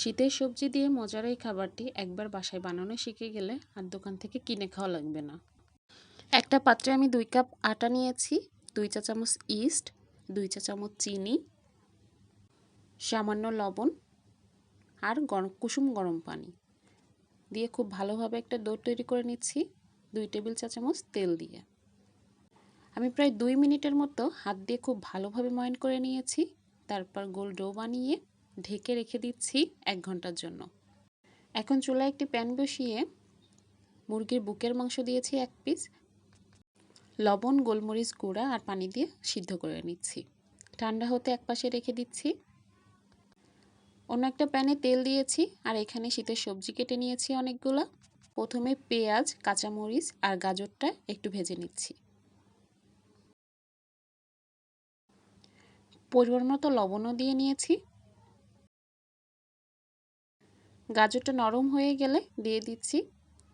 শীতের সবজি দিয়ে মজার এই খাবারটি একবার বাসায় বানানো শিখে গেলে আর দোকান থেকে কিনে খাওয়া লাগবে না। একটা পাত্রে আমি দুই কাপ আটা নিয়েছি, দুই চা চামচ ইস্ট, দুই চা চামচ চিনি, সামান্য লবণ আর গরম কুসুম গরম পানি। দিয়ে খুব ভালোভাবে একটা ডো তৈরি করে নিচ্ছি, দুই টেবিল চা চামচ তেল দিয়ে। আমি প্রায় দুই মিনিটের মতো হাত দিয়ে খুব ভালোভাবে ময়ন করে নিয়েছি, তারপর গোল ডো বানিয়ে ঢেকে রেখে দিচ্ছি এক ঘণ্টার জন্য। এখন চুলায় একটি প্যান বসিয়ে মুরগির বুকের মাংস দিয়েছি এক পিস। লবণ, গোলমরিচ গুঁড়া আর পানি দিয়ে সিদ্ধ করে নিচ্ছি। ঠান্ডা হতে এক পাশে রেখে দিচ্ছি। অন্য একটা প্যানে তেল দিয়েছি আর এখানে শীতের সবজি কেটে নিয়েছি অনেকগুলো। প্রথমে পেঁয়াজ, কাঁচামরিচ আর গাজরটা একটু ভেজে নিচ্ছি। পরিমাণ মতো লবণও দিয়ে নিয়েছি। গাজরটা নরম হয়ে গেলে দিয়ে দিচ্ছি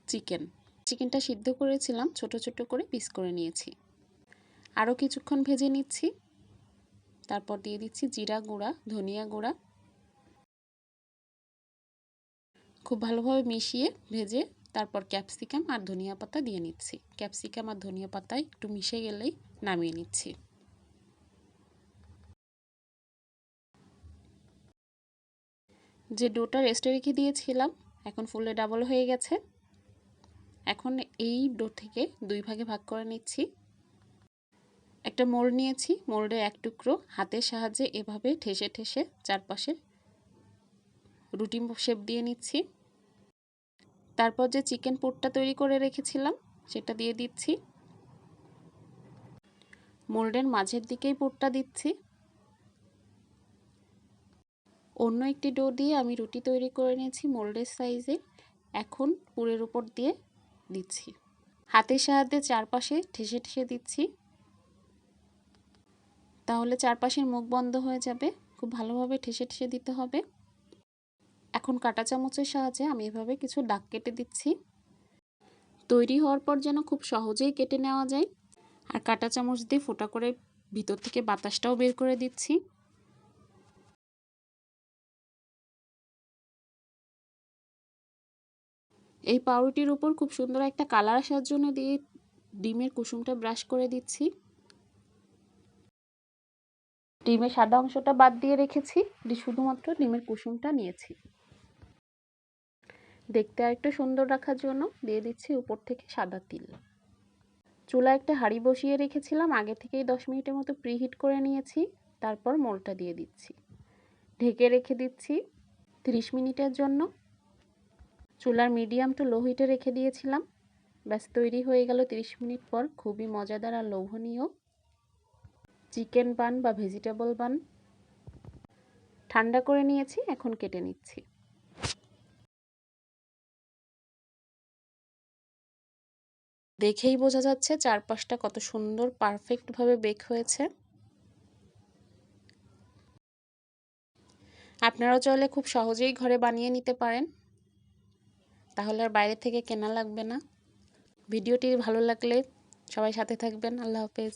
চিকেন। চিকেনটা সিদ্ধ করেছিলাম, ছোট ছোট করে পিস করে নিয়েছি। আরও কিছুক্ষণ ভেজে নিচ্ছি। তারপর দিয়ে দিচ্ছি জিরা গুঁড়া, ধনিয়া গুঁড়া। খুব ভালোভাবে মিশিয়ে ভেজে তারপর ক্যাপসিকাম আর ধনিয়া পাতা দিয়ে নিচ্ছি। ক্যাপসিকাম আর ধনিয়া পাতা একটু মিশে গেলেই নামিয়ে নিচ্ছি। যে ডোটা রেস্টে রেখে দিয়েছিলাম, এখন ফুলে ডাবল হয়ে গেছে। এখন এই ডো থেকে দুই ভাগে ভাগ করে নিচ্ছি। একটা মোল্ড নিয়েছি, মোল্ডে এক টুকরো, হাতের সাহায্যে এভাবে ঠেসে ঠেসে চারপাশে রুটি শেপ দিয়ে নিচ্ছি। তারপর যে চিকেন পুরটা তৈরি করে রেখেছিলাম, সেটা দিয়ে দিচ্ছি। মোল্ডের মাঝের দিকেই পুরটা দিচ্ছি। অন্য একটি ডো দিয়ে আমি রুটি তৈরি করে নিয়েছি মোল্ডের সাইজে। এখন পুরের উপর দিয়ে দিচ্ছি। হাতের সাহায্যে চারপাশে ঠেসে ঠেসে দিচ্ছি। তাহলে চারপাশের মুখ বন্ধ হয়ে যাবে। খুব ভালোভাবে ঠেসে ঠেসে দিতে হবে। এখন কাটা চামচের সাহায্যে আমি এভাবে কিছু দাগ কেটে দিচ্ছি। তৈরি হওয়ার পর যেন খুব সহজেই কেটে নেওয়া যায়। আর কাটা চামচ দিয়ে ফোটা করে ভিতর থেকে বাতাসটাও বের করে দিচ্ছি। এই পাউরুটির উপর খুব সুন্দর একটা কালার আসার জন্য দিয়ে ডিমের কুসুমটা ব্রাশ করে দিচ্ছি। ডিমের সাদা অংশটা বাদ দিয়ে রেখেছি শুধুমাত্র ডিমের কুসুমটা নিয়েছি। দেখতে আরেকটু সুন্দর রাখার জন্য দিয়ে দিচ্ছি উপর থেকে সাদা তিল। চুলা একটা হাঁড়ি বসিয়ে রেখেছিলাম, আগে থেকেই দশ মিনিটের মতো প্রিহিট করে নিয়েছি, তারপর মোলটা দিয়ে দিচ্ছি। ঢেকে রেখে দিচ্ছি 30 মিনিটের জন্য। চুলার মিডিয়াম টু লো হিটে রেখে দিয়েছিলাম। ব্যাস, তৈরি হয়ে গেল 30 মিনিট পর খুবই মজাদার আর লোভনীয় চিকেন বান বা ভেজিটেবল বান। ঠান্ডা করে নিয়েছি, এখন কেটে নিচ্ছি। দেখেই বোঝা যাচ্ছে চারপাশটা কত সুন্দর পারফেক্টভাবে বেক হয়েছে। আপনারাও চাইলে খুব সহজেই ঘরে বানিয়ে নিতে পারেন। তাহলে আর বাইরে থেকে কেনা লাগবে না। ভিডিওটি ভালো লাগলে সবাই সাথে থাকবেন। আল্লাহ হাফেজ।